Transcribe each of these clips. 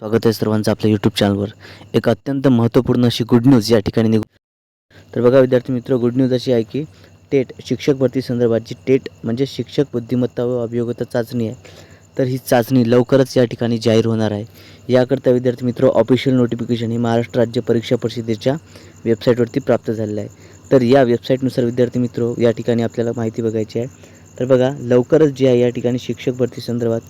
स्वागत आहे सर्वांचं आपल्या यूट्यूब चॅनलवर एक अत्यंत महत्त्वपूर्ण अशी गुड न्यूज या ठिकाणी निघू. तर बघा विद्यार्थी मित्र गुड न्यूज अशी आहे की टेट शिक्षक भरती संदर्भात जी टेट म्हणजे शिक्षक बुद्धिमत्ता व अभियोग्यता चाचणी आहे. तर ही चाचणी लवकरच या ठिकाणी जाहीर होणार आहे. याकरता विद्यार्थी मित्र ऑफिशियल नोटिफिकेशन ही महाराष्ट्र राज्य परीक्षा परिषदेच्या वेबसाईटवरती प्राप्त झालेलं आहे. तर या वेबसाईटनुसार विद्यार्थी मित्र या ठिकाणी आपल्याला माहिती बघायची आहे. तर बघा लवकरच जी आहे या ठिकाणी शिक्षक भरती संदर्भात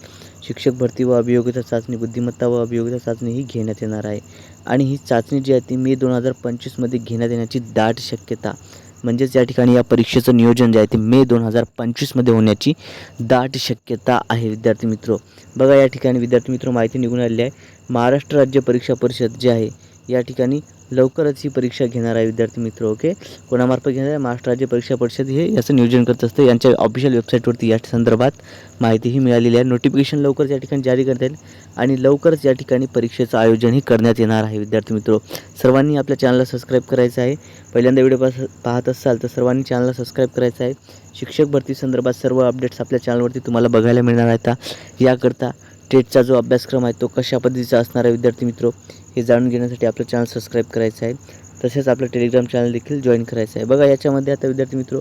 शिक्षक भरती व अभियोग्यता चाचणी बुद्धिमत्ता व अभियोग्यता चाचणी ही घेण्यात येणार आहे. आणि ही चाचणी जी आहे ती मे दोन हजार पंचवीसमध्ये घेण्यात येण्याची दाट शक्यता. म्हणजेच या ठिकाणी या परीक्षेचं नियोजन जे आहे ते मे दोन हजार पंचवीसमध्ये होण्याची दाट शक्यता आहे विद्यार्थी मित्र. बघा या ठिकाणी विद्यार्थी मित्र माहिती निघून आलेली आहे. महाराष्ट्र राज्य परीक्षा परिषद जे आहे या ठिकाणी लवकरच ही परीक्षा घेणार आहे विद्यार्थी मित्र ओके? कोणामार्फत घेणार आहे? महाराष्ट्र राज्य परीक्षा परिषद हे याचं नियोजन करत असतं. यांच्या ऑफिशियल वेबसाईटवरती या संदर्भात माहितीही मिळालेली आहे. नोटिफिकेशन लवकरच या ठिकाणी जारी करता येईल आणि लवकरच या ठिकाणी परीक्षेचं आयोजनही करण्यात येणार आहे विद्यार्थी मित्र. सर्वांनी आपल्या चॅनलला सबस्क्राईब करायचं आहे. पहिल्यांदा व्हिडिओ पास पाहत असाल तर सर्वांनी चॅनलला सबस्क्राईब करायचं आहे. शिक्षक भरती संदर्भात सर्व अपडेट्स आपल्या चॅनलवरती तुम्हाला बघायला मिळणार आहेत. याकरता टेटचा जो अभ्यासक्रम आहे तो कशा पद्धतीचा असणार आहे विद्यार्थी मित्र? हे जाणून घेण्यासाठी आपलं चॅनल सबस्क्राईब करायचं आहे. तसेच आपलं टेलिग्राम चॅनल देखील जॉईन करायचं आहे. बघा याच्यामध्ये आता विद्यार्थी मित्र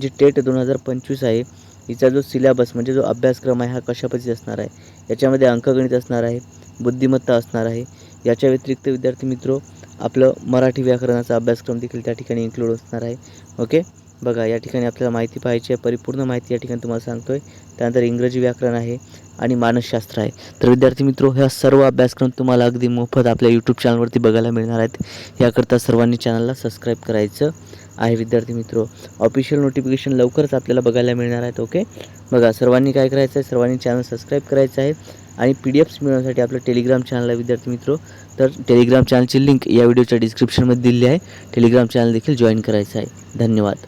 जी टेट दोन हजार पंचवीस आहे हिचा जो सिलेबस म्हणजे जो अभ्यासक्रम आहे हा कशा असणार आहे? याच्यामध्ये अंकगणित असणार आहे बुद्धिमत्ता असणार आहे. याच्या व्यतिरिक्त विद्यार्थी मित्र आपलं मराठी व्याकरणाचा अभ्यासक्रम देखील त्या ठिकाणी इन्क्लूड असणार आहे. ओके बघा या ठिकाणी आपल्याला माहिती पाहिजे आहे परिपूर्ण माहिती या ठिकाणी तुम्हाला सांगतो आहे त्यानंतर इंग्रजी व्याकरण आहे आणि मानसशास्त्र आहे. तर विद्यार्थी मित्र ह्या सर्व अभ्यासक्रम तुम्हाला अगदी मोफत आपल्या यूट्यूब चॅनलवरती बघायला मिळणार आहेत. याकरता सर्वांनी चॅनलला सबस्क्राईब करायचं आहे विद्यार्थी मित्र. ऑफिशियल नोटिफिकेशन लवकरच आपल्याला बघायला मिळणार आहेत ओके बघा सर्वांनी काय करायचं आहे सर्वांनी चॅनल सबस्क्राईब करायचं आहे आणि पी डी एफ्स मिळवण्यासाठी आपलं टेलिग्राम चॅनल आहे विद्यार्थी मित्र. तर टेलिग्राम चॅनलची लिंक या व्हिडिओच्या डिस्क्रिप्शनमध्ये दिली आहे. टेलिग्राम चॅनल देखील जॉईन करायचं आहे. धन्यवाद.